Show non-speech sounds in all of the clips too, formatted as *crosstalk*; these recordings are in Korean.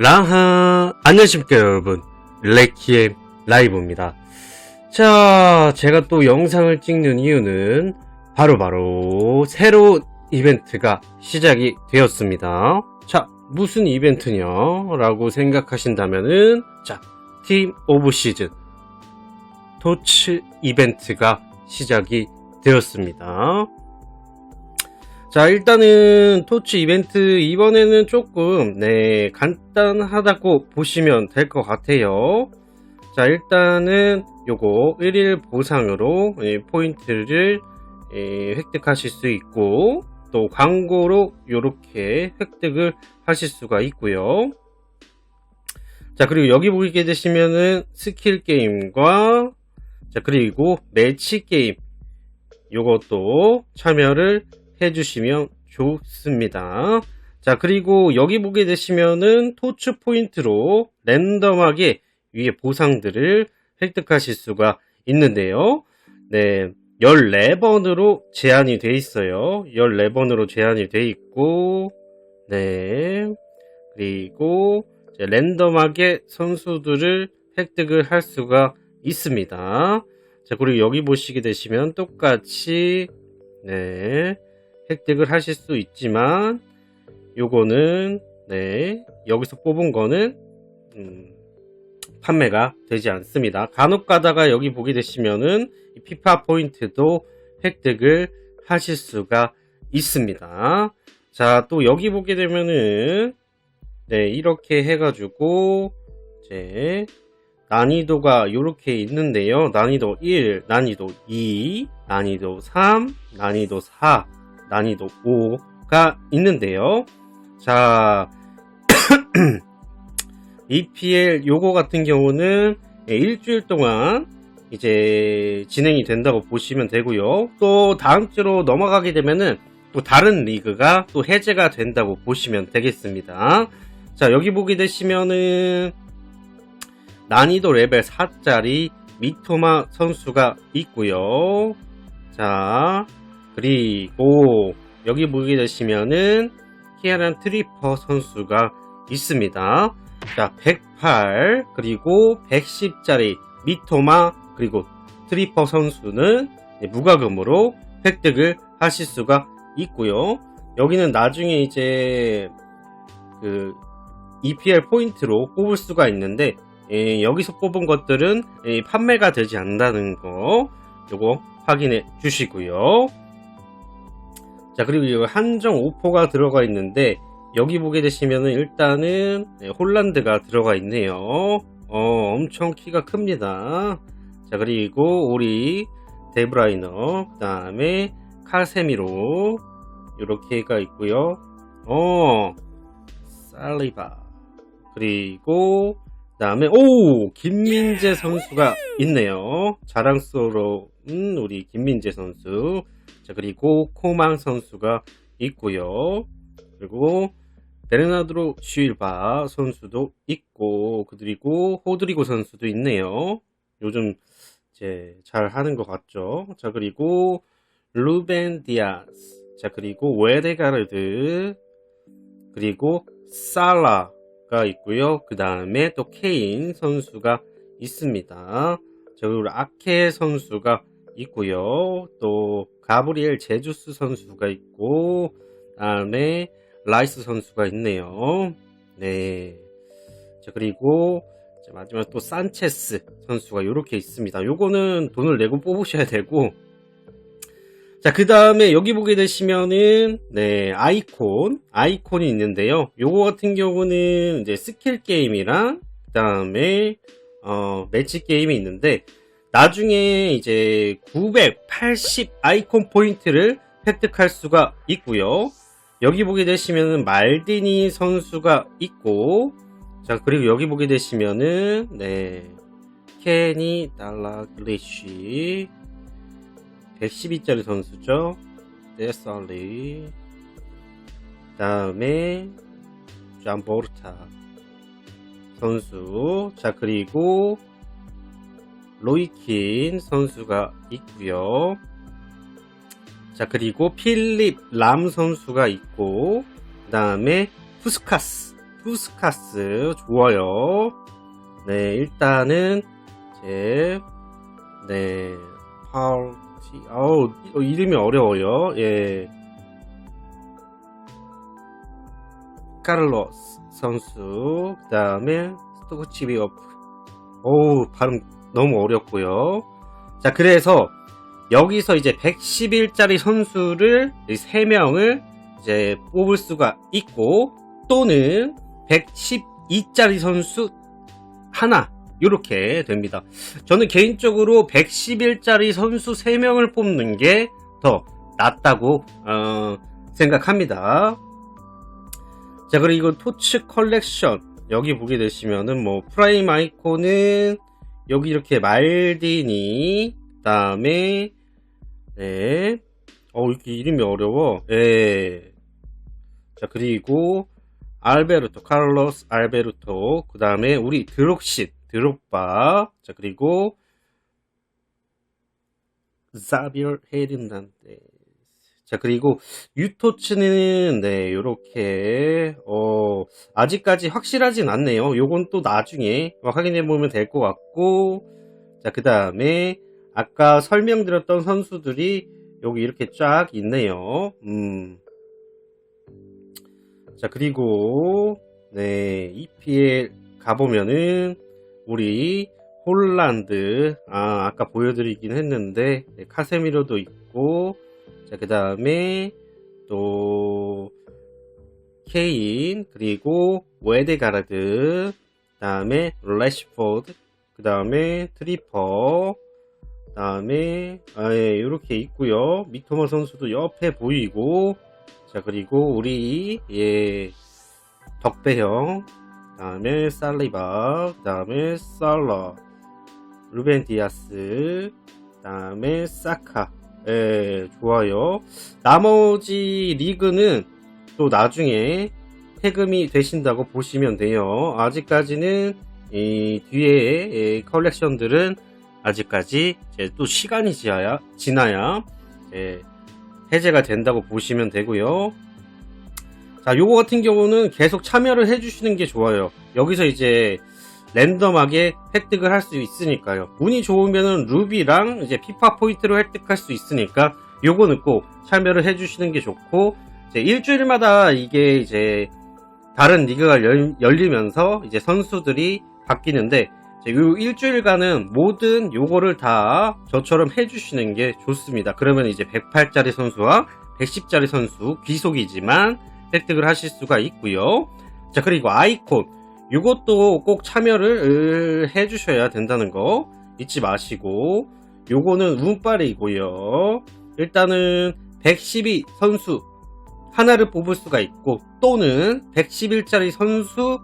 라하. 안녕하십니까 여러분. 레키엠 라이브입니다. 자 제가 또 영상을 찍는 이유는 바로 바로 새로운 이벤트가 시작이 되었습니다. 자 무슨 이벤트냐? 라고 생각하신다면은 자팀 오브 시즌 토츠 이벤트가 시작이 되었습니다 자, 일단은 토치 이벤트 이번에는 조금 네, 간단하다고 보시면 될 것 같아요. 자, 일단은 요거 1일 보상으로 예, 포인트를 예, 획득하실 수 있고 또 광고로 요렇게 획득을 하실 수가 있고요. 자, 그리고 여기 보게 되시면은 스킬 게임과 자, 그리고 매치 게임 요것도 참여를 해주시면 좋습니다. 자, 그리고 여기 보게 되시면은 토츠 포인트로 랜덤하게 위에 보상들을 획득하실 수가 있는데요. 네. 14번으로 제한이 돼 있어요. 14번으로 제한이 돼 있고, 네. 그리고 랜덤하게 선수들을 획득을 할 수가 있습니다. 자, 그리고 여기 보시게 되시면 똑같이, 네. 획득을 하실 수 있지만 요거는 네 여기서 뽑은 거는 음, 판매가 되지 않습니다. 간혹 가다가 여기 보게 되시면은 이 피파 포인트도 획득을 하실 수가 있습니다. 자 또 여기 보게 되면은 네 이렇게 해가지고 이제 난이도가 이렇게 있는데요. 난이도 1 난이도 2 난이도 3 난이도 4 난이도 5가 있는데요. 자, *clears throat* EPL 요거 같은 경우는 예, 일주일 동안 이제 진행이 된다고 보시면 되고요. 또 다음 주로 넘어가게 되면은 또 다른 리그가 또 해제가 된다고 보시면 되겠습니다. 자, 여기 보게 되시면은 난이도 레벨 4짜리 미토마 선수가 있고요. 자, 그리고 여기 보게 되시면은 키아란 트리퍼 선수가 있습니다. 자, 108 그리고 110짜리 미토마 그리고 트리퍼 선수는 무과금으로 획득을 하실 수가 있고요. 여기는 나중에 이제 그 EPL 포인트로 뽑을 수가 있는데 예, 여기서 뽑은 것들은 예, 판매가 되지 않는다는 거 요거 확인해 주시고요. 자, 그리고 한정 5포가 들어가 있는데, 여기 보게 되시면은 일단은 네, 홀란드가 들어가 있네요. 어, 엄청 키가 큽니다. 자, 그리고 우리 데브라이너, 그 다음에 칼세미로, 이렇게가 있고요. 어, 살리바. 그리고, 그 다음에, 오! 김민재 선수가 있네요. 자랑스러운 우리 김민재 선수. 자, 그리고 코망 선수가 있고요. 그리고 베르나드로 슈일바 선수도 있고, 그리고 호드리고 선수도 있네요. 요즘 이제 잘 하는 것 같죠. 자, 그리고 루벤 디아스. 자, 그리고 웨데가르드. 그리고 살라가 있고요. 그 다음에 또 케인 선수가 있습니다. 자, 그리고 아케 선수가 있고요. 또 가브리엘 제주스 선수가 있고 다음에 라이스 선수가 있네요. 네. 자, 그리고 자, 마지막 또 산체스 선수가 이렇게 있습니다. 요거는 돈을 내고 뽑으셔야 되고 자, 그 다음에 여기 보게 되시면은, 네, 아이콘, 아이콘이 있는데요. 요거 같은 경우는 이제 스킬 게임이랑, 그 다음에, 어, 매치 게임이 있는데, 나중에 이제 980 아이콘 포인트를 획득할 수가 있고요. 여기 보게 되시면은 말디니 선수가 있고, 자, 그리고 여기 보게 되시면은, 네, 케니 달라글리쉬, 112짜리 선수죠. 데살리, 다음에, 잠보르타 선수, 자, 그리고, 로이킨 선수가 있고요. 자 그리고 필립 람 선수가 있고 그 다음에 푸스카스 투스카스 좋아요. 네, 일단은 제 네, 파울티 아우 이- 이름이 어려워요. 예. 카를로스 선수 그 다음에 스토치비오프 어우 발음 너무 어렵고요. 자, 그래서 여기서 이제 110일짜리 선수를 3명을 이제 뽑을 수가 있고 또는 112짜리 선수 하나 이렇게 됩니다. 저는 개인적으로 110일짜리 선수 3명을 뽑는 게 더 낫다고 어, 생각합니다. 자 그리고 토츠 컬렉션 여기 보게 되시면은 뭐 프라임 아이콘은 여기 이렇게 말디니 그 다음에 네. 어 이렇게 이름이 어려워. 예. 자 그리고 알베르토 카를로스 알베르토 그 다음에 우리 드록시 드록바 자 그리고 자비얼 헤른난데 자 그리고 유토츠는 네 요렇게 어 아직까지 확실하진 않네요. 요건 또 나중에 확인해 보면 될 것 같고. 자 그 다음에 아까 설명드렸던 선수들이 여기 이렇게 쫙 있네요. 음. 자 그리고 네 EPL 가보면은 우리 홀란드 아 아까 보여드리긴 했는데 네, 카세미로도 있고 자 그 다음에 또 케인 그리고 웨데가르드 그 다음에 레시포드 그 다음에 트리퍼 그 다음에 예, 이렇게 있고요. 미토마 선수도 옆에 보이고 자 그리고 우리 예 덕배형 그 다음에 살리바 그 다음에 살러 루벤 디아스 그 다음에 사카 예 좋아요 나머지 리그는 또 나중에 해금이 되신다고 보시면 돼요 아직까지는 이 뒤에 예, 컬렉션들은 아직까지 또 시간이 지나야, 지나야 예, 해제가 된다고 보시면 되고요. 자, 요거 같은 경우는 계속 참여를 해주시는 게 좋아요. 여기서 이제 랜덤하게 획득을 할 수 있으니까요. 운이 좋으면은 루비랑 이제 피파 포인트로 획득할 수 있으니까 요거는 꼭 참여를 해주시는 게 좋고 이제 일주일마다 이게 이제 다른 리그가 열, 열리면서 이제 선수들이 바뀌는데 요 일주일간은 모든 요거를 다 저처럼 해주시는 게 좋습니다. 그러면 이제 108짜리 선수와 110짜리 선수 귀속이지만 획득을 하실 수가 있고요. 자 그리고 아이콘 요것도 꼭 참여를 으, 해주셔야 된다는 거 잊지 마시고 요거는 운빨이고요. 일단은 112 선수 하나를 뽑을 수가 있고 또는 111짜리 선수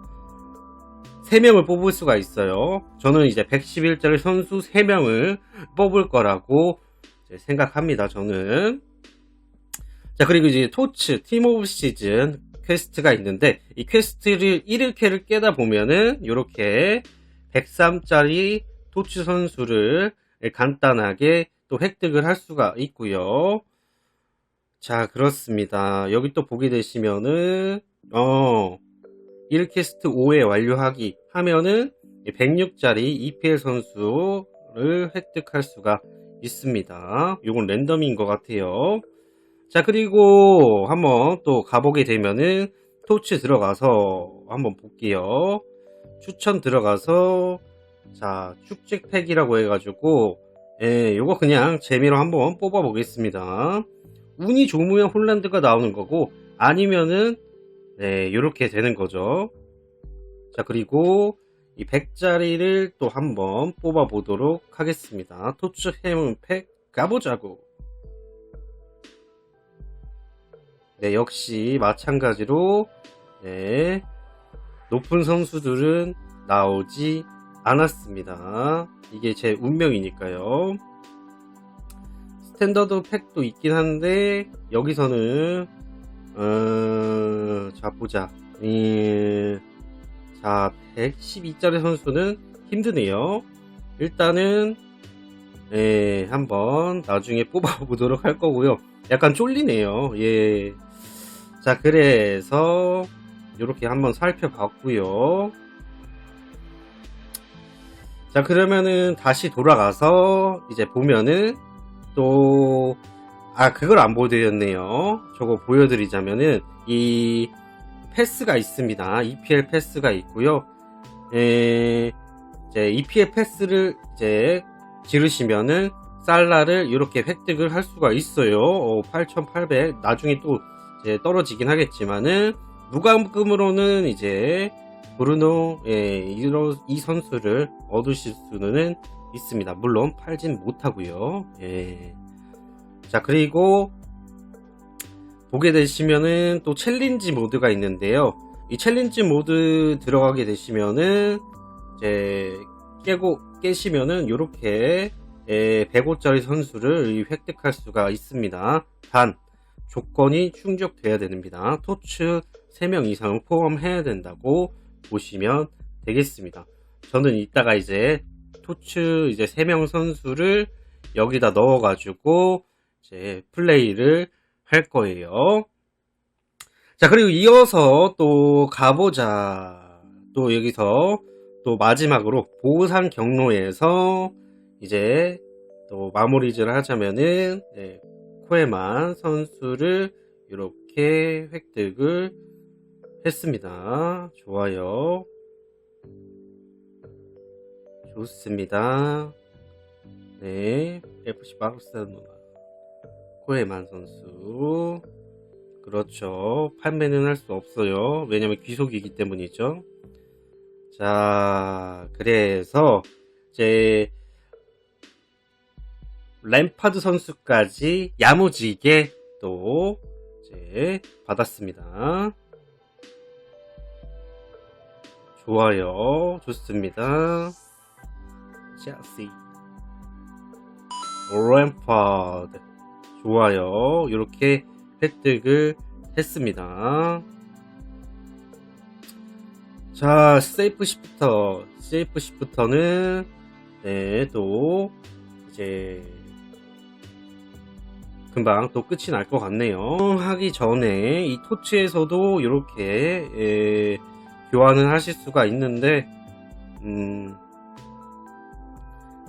3명을 뽑을 수가 있어요. 저는 이제 111짜리 선수 3명을 뽑을 거라고 생각합니다. 저는. 자, 그리고 이제 토츠, 팀 오브 시즌 퀘스트가 있는데, 이 퀘스트를 1일캐를 깨다 보면은, 이렇게 103짜리 토츠 선수를 간단하게 또 획득을 할 수가 있고요. 자, 그렇습니다. 여기 또 보게 되시면은, 어, 1캐스트 5회 완료하기 하면은 106짜리 EPL 선수를 획득할 수가 있습니다. 이건 랜덤인 것 같아요. 자, 그리고 한번 또 가보게 되면은 토치 들어가서 한번 볼게요. 추천 들어가서 자, 축제팩이라고 해가지고 예, 요거 그냥 재미로 한번 뽑아 보겠습니다. 운이 좋으면 홀란드가 나오는 거고 아니면은 네, 이렇게 되는 거죠. 자, 그리고 이 100짜리를 또 한번 뽑아 보도록 하겠습니다. 토츠 해문팩 가보자고. 네, 역시 마찬가지로 네, 높은 선수들은 나오지 않았습니다. 이게 제 운명이니까요. 스탠더드 팩도 있긴 한데 여기서는 어, 자, 보자. 예, 자, 112짜리 선수는 힘드네요. 일단은, 예, 한번 나중에 *laughs* 뽑아보도록 할 거고요. 약간 쫄리네요. 예. 자, 그래서, 이렇게 한번 살펴봤고요. 자, 그러면은 다시 돌아가서 이제 보면은 또, 아, 그걸 안 보여드렸네요. 저거 보여드리자면은 이 패스가 있습니다. EPL 패스가 있고요. 에, 이제 EPL 패스를 이제 지르시면은 살라를 이렇게 획득을 할 수가 있어요. 어, 8,800. 나중에 또 이제 떨어지긴 하겠지만은 무과금으로는 이제 브루노 예, 이 선수를 얻으실 수는 있습니다. 물론 팔진 못하고요. 예. 자 그리고 보게 되시면은 또 챌린지 모드가 있는데요. 이 챌린지 모드 들어가게 되시면은 이제 깨고 깨시면은 이렇게 예, 105짜리 선수를 획득할 수가 있습니다. 단 조건이 충족돼야 됩니다. 토츠 3명 이상을 포함해야 된다고 보시면 되겠습니다. 저는 이따가 이제 토츠 이제 3명 선수를 여기다 넣어가지고 이제 플레이를 할 거예요. 자, 그리고 이어서 또 가보자. 또 여기서 또 마지막으로 보상 경로에서 이제 또 마무리를 하자면은 네, 코에만 선수를 이렇게 획득을 했습니다. 좋아요. 좋습니다. 네, FC 바르셀로나 코에만 선수. 그렇죠. 판매는 할 수 없어요. 왜냐면 귀속이기 때문이죠. 자, 그래서 이제 램파드 선수까지 야무지게 또 이제 받았습니다. 좋아요. 좋습니다. 첼시. 램파드. 좋아요. 이렇게 획득을 했습니다. 자, 세이프 시프터. 세이프 시프터는, 네, 또, 이제, 금방 또 끝이 날 것 같네요. 하기 전에 이 토치에서도 이렇게, 예, 교환을 하실 수가 있는데, 음,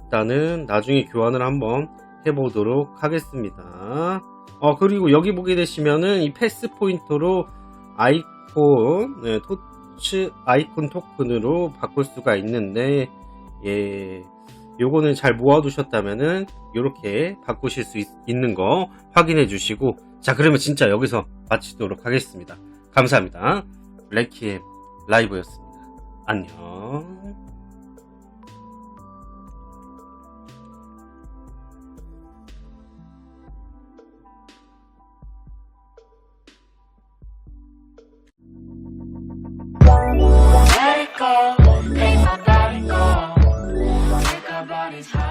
일단은 나중에 교환을 한번 해보도록 하겠습니다. 어, 그리고 여기 보게 되시면은 이 패스 포인터로 아이콘, 네, 토치 아이콘 토큰으로 바꿀 수가 있는데, 예, 요거는 잘 모아두셨다면은, 요렇게 바꾸실 수 있, 있는 거 확인해 주시고, 자, 그러면 진짜 여기서 마치도록 하겠습니다. 감사합니다. 블랙키의 라이브였습니다. 안녕. Let it go. always high.